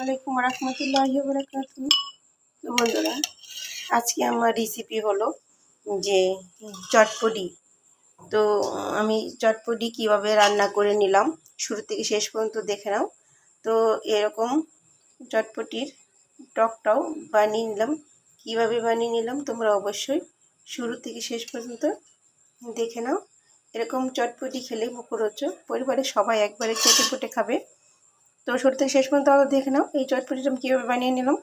আলাইকুম রহমতুল্লাহ বরকাত বন্ধুরা, আজকে আমার রেসিপি হলো যে চটপটি। তো আমি চটপটি কীভাবে রান্না করে নিলাম, শুরু থেকে শেষ পর্যন্ত দেখে নাও। তো এরকম চটপটির টকটাও বানিয়ে নিলাম। কীভাবে বানিয়ে নিলাম, তোমরা অবশ্যই শুরু থেকে শেষ পর্যন্ত দেখে নাও। এরকম চটপটি খেলে মুখরোচ পরিবারের সবাই একবারে চেটে পুটে খাবে। তো শুরু থেকে শেষ পর্যন্ত আবার দেখে নাও। এই চটপটিটা আমি কীভাবে বানিয়ে নিলাম।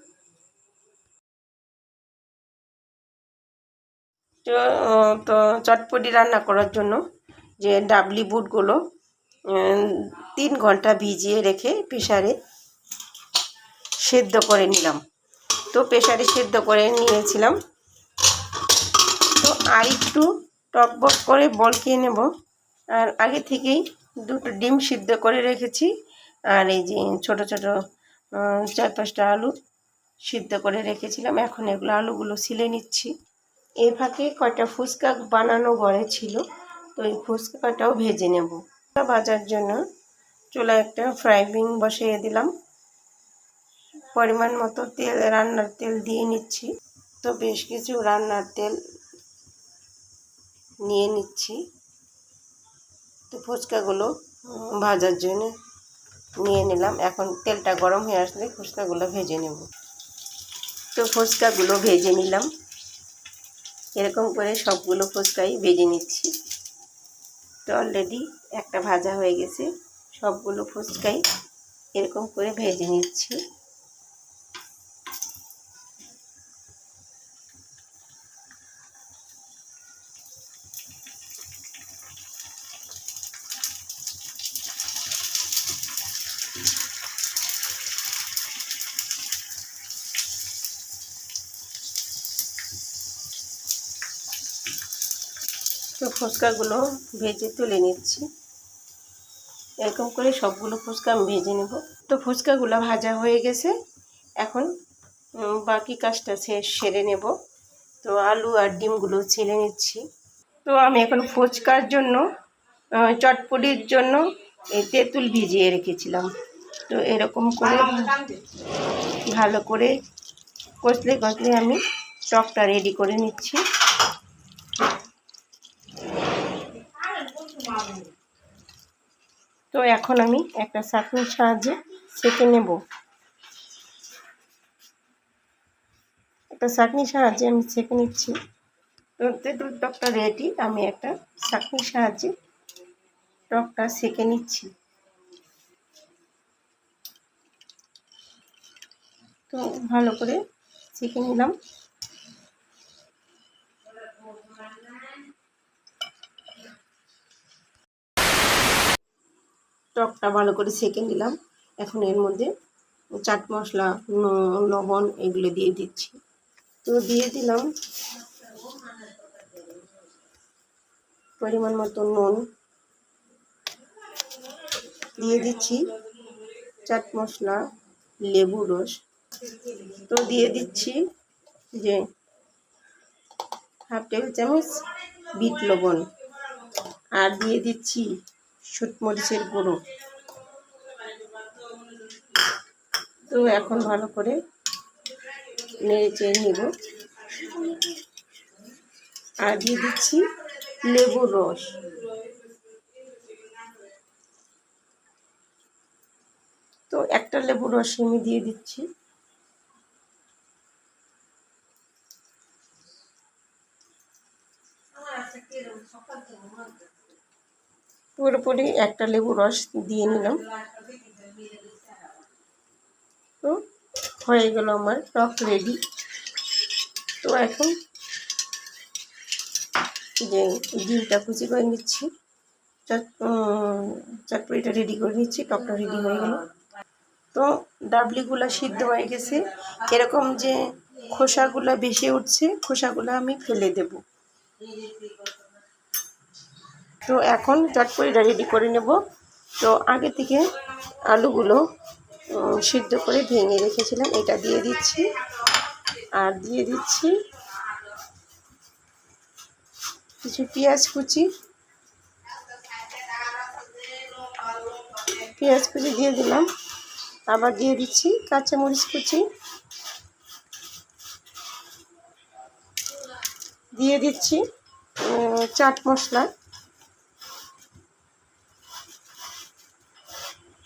তো তো চটপটি রান্না করার জন্য যে ডাবলি বুটগুলো তিন ঘণ্টা ভিজিয়ে রেখে প্রেশারে সেদ্ধ করে নিলাম। তো প্রেশারে সেদ্ধ করে নিয়েছিলাম। তো আর একটু টকবক করে বলকিয়ে নেব। আর আগে থেকেই দুটো ডিম সিদ্ধ করে রেখেছি। আর এই যে ছোট ছোট চার পাঁচটা আলু সিদ্ধ করে রেখেছিলাম। এখন এগুলো আলুগুলো ছিলে নিচ্ছি। এর ফাঁকে কয়টা ফুচকা বানানো ঘরে ছিল, তো এই ফুচকাটাও ভেজে নেব। ভাজার জন্য চুলা একটা ফ্রাই প্যান বসিয়ে দিলাম। পরিমাণ মতো তেল, রান্নার তেল দিয়ে নিচ্ছি। তো বেশ কিছু রান্নার তেল নিয়ে নিচ্ছি। তো ফুচকাগুলো ভাজার জন্য নিয়ে নিলাম। এখন তেলটা গরম হয়ে আসলে ফুচকাগুলো ভেজে নেব। তো ফুচকাগুলো ভেজে নিলাম। এরকম করে সবগুলো ফুচকাই ভেজে নিচ্ছি। তো অলরেডি একটা ভাজা হয়ে গেছে। সবগুলো ফুচকাই এরকম করে ভেজে নিচ্ছি। তো ফুচকাগুলো ভেজে তুলে নিচ্ছি। এরকম করে সবগুলো ফুচকা আমি ভেজে নেব। তো ফুচকাগুলো ভাজা হয়ে গেছে। এখন বাকি কাজটা সেরে নেব। তো আলু আর ডিমগুলো ছেলে নিচ্ছি। তো আমি এখন ফুচকার জন্য চটপটির জন্য এই তেঁতুল ভিজিয়ে রেখেছিলাম। তো এরকম করে ভালো করে কষলে কষলে আমি টকটা রেডি করে নিচ্ছি। তো এখন আমি একটা চাটনির সাহায্যে সেঁকে নেব। একটা চাটনির সাহায্যে আমি সেঁকে নিচ্ছি। তেঁতুল টকটা রেডি আমি একটা চাটনির সাহায্যে টকটা সেঁকে নিচ্ছি। তো ভালো করে সেঁকে নিলাম। টকটা ভালো করে সেঁকে নিলাম। এখন এর মধ্যে চাট মশলা লবণ এগুলো দিয়ে দিচ্ছি। তো দিয়ে দিলাম পরিমাণ মতো নুন। দিয়ে দিচ্ছি চাট মশলা, লেবু রস। তো দিয়ে দিচ্ছি যে হাফ টেবিল চামচ বিট লবণ। আর দিয়ে দিচ্ছি মরিচের গুঁড়ো। তো এখন ভালো করে নেড়ে চেয়ে নেব। আর দিয়ে দিচ্ছি লেবুর রস। তো একটা লেবুর রস আমি দিয়ে দিচ্ছি। পুরোপুরি একটা লেবু রস দিয়ে নিলাম। তো হয়ে গেল আমার টক রেডি। তো এখন যে ডিমটা কুচি করে নিচ্ছি চটপটিটা রেডি করে নিচ্ছি, টকটা রেডি হয়ে গেল। তো ডাবলিগুলো সিদ্ধ হয়ে গেছে। এরকম যে খোসাগুলো বেশি উঠছে, খোসাগুলো আমি ফেলে দেব। তো এখন চটপটিটা রেডি করে নেব। তো আগে থেকে আলুগুলো সিদ্ধ করে ভেঙে রেখেছিলাম, এটা দিয়ে দিচ্ছি। আর দিয়ে দিচ্ছি কিছু পেঁয়াজ কুচি। পেঁয়াজ কুচি দিয়ে দিলাম। আবার দিয়ে দিচ্ছি কাঁচামরিচ কুচি। দিয়ে দিচ্ছি চাট মশলা।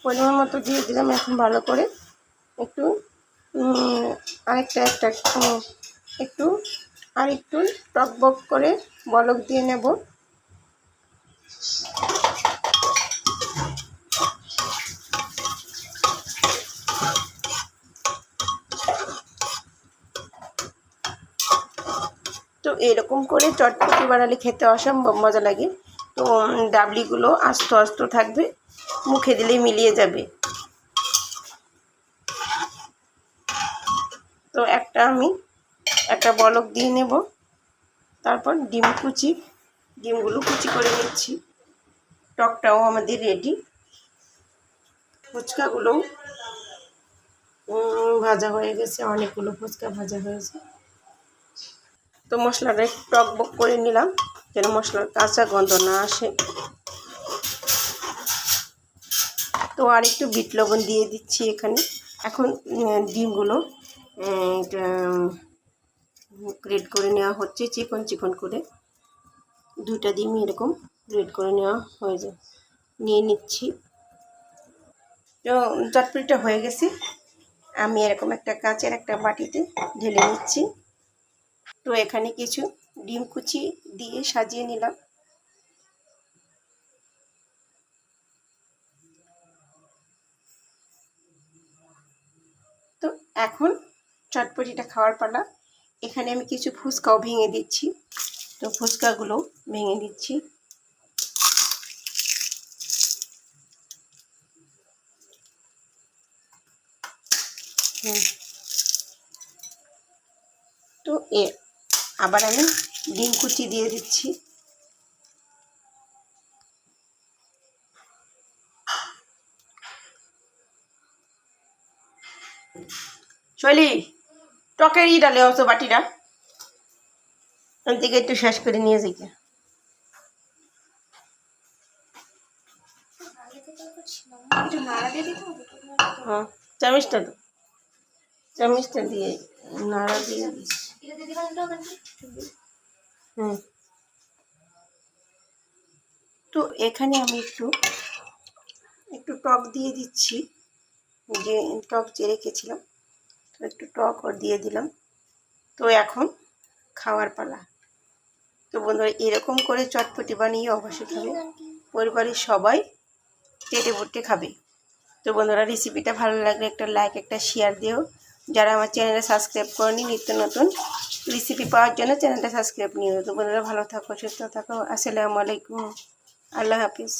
পরিমাণ মতো দিয়ে দিলাম এখন ভালো করে। একটু আরেকটা, একটা একটু আর একটু টক বক করে বলক দিয়ে নেব। তো এরকম করে চটপটি বানালে খেতে অসম্ভব মজা লাগে। তো ডাবলিগুলো আস্ত আস্ত থাকবে। মুখে দিলেই মিলিয়ে যাবে। তো একটা আমি একটা বলক দিয়ে নেব। তারপর ডিম কুচি ডিমগুলো কুচি করে নিচ্ছি। টকটাও আমাদের রেডি ফুচকাগুলো উম, ভাজা হয়ে গেছে অনেকগুলো ফুচকা ভাজা হয়েছে। তো মশলাটা একটু টক বক করে নিলাম যেন মশলার কাঁচা গন্ধ না আসে। তো আর একটু বিট লবণ দিয়ে দিচ্ছি এখানে। এখন ডিমগুলো গ্রেড করে নেওয়া হচ্ছে, চিকন চিকন করে। দুটা ডিম এরকম গ্রেড করে নেওয়া হয়ে যায়। নিয়ে নিচ্ছি। তো চটপটিটা হয়ে গেছে। আমি এরকম একটা কাঁচের একটা বাটিতে ঢেলে নিচ্ছি। তো এখানে কিছু ডিম কুচি দিয়ে সাজিয়ে নিলাম তো এখন চটপটিটা খাওয়ার পালা। এখানে আমি কিছু ফুচকাও ভেঙে দিচ্ছি। তো ফুচকাগুলো ভেঙে দিচ্ছি। তো এ, আবার আমি ডিম কুচি দিয়ে দিচ্ছি। শৈলী টকের ই ডালে অত বাটিটা থেকে একটু শেষ করে নিয়ে যাই গে। হ্যাঁ চামিচটা তো চামিচটা দিয়ে হুম তো এখানে আমি একটু একটু টক দিয়ে দিচ্ছি। যে টক যে রেখেছিলাম। একটু টক দিয়ে দিলাম। তো এখন খাওয়ার পালা। তো বন্ধুরা, এরকম করে চটপটি বানিয়ে অবশ্যই খাবে। পরিবারের সবাই পেটে ভর্তি খাবে। তো বন্ধুরা রেসিপিটা ভালো লাগলে একটা লাইক একটা শেয়ার দিও। যারা আমার চ্যানেলে সাবস্ক্রাইব করেনি, নিত্য নতুন রেসিপি পাওয়ার জন্য চ্যানেলটা সাবস্ক্রাইব নিও। তো বন্ধুরা, ভালো থাকো, সুস্থ থাকো। আসসালামু আলাইকুম। আল্লাহ হাফিজ।